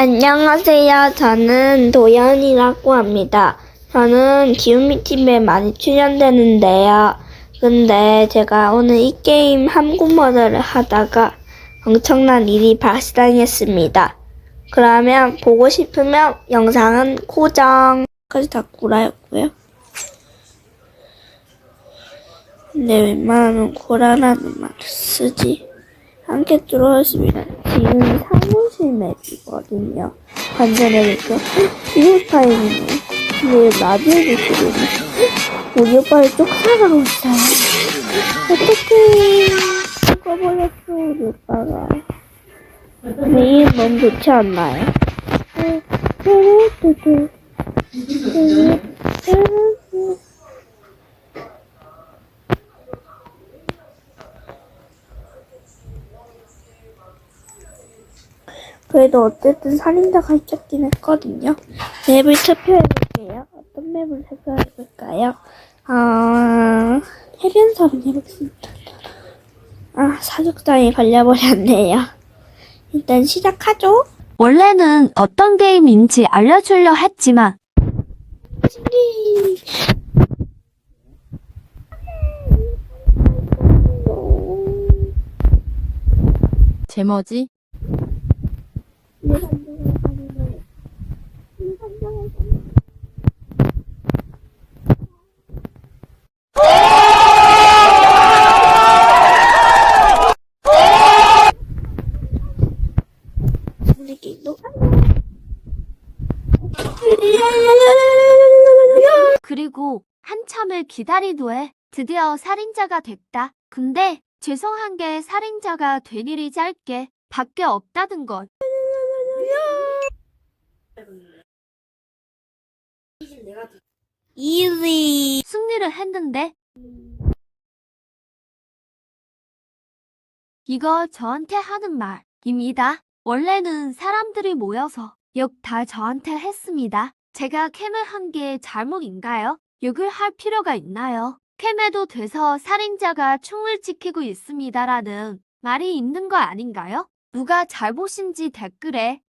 안녕하세요. 저는 도연이라고 합니다. 저는 기우미팀에 많이 출연되는데요. 근데 제가 오늘 이 게임 함구모드를 하다가 엄청난 일이 발생했습니다. 그러면 보고 싶으면 영상은 고정 까지 다 고라였고요. 근데 웬만하면 고라라는 말을 쓰지 않겠도록 하겠습니다. 지금 사무 맵이죠. 이거 타임이네. 근데 왜 라디오를 들으네. 우리 오빠를 쫓아가고 있어요. 어떡해. 죽어버렸어, 우리 오빠가. 근데 이 너무 좋지 않나요? 뚜루뚜뚜. 뚜루뚜뚜. 그래도 어쨌든 살인자가 있었긴 했거든요. 맵을 투표해볼게요. 어떤 맵을 투표해볼까요? 아, 해변사를 해보겠습니다. 아, 사육장에 걸려버렸네요. 일단 시작하죠. 원래는 어떤 게임인지 알려주려 했지만 신기. 제머지? 그리고 한참을 기다린 후에 드디어 살인자가 됐다. 근데 죄송한 게 살인자가 된 일이 짧게 밖에 없다는 것. 이지. 승리를 했는데 이거 저한테 하는 말입니다. 원래는 사람들이 모여서 욕 다 저한테 했습니다. 제가 캠을 한 게 잘못인가요? 욕을 할 필요가 있나요? 캠에도 돼서 살인자가 총을 지키고 있습니다라는 말이 있는 거 아닌가요? 누가 잘못인지 댓글에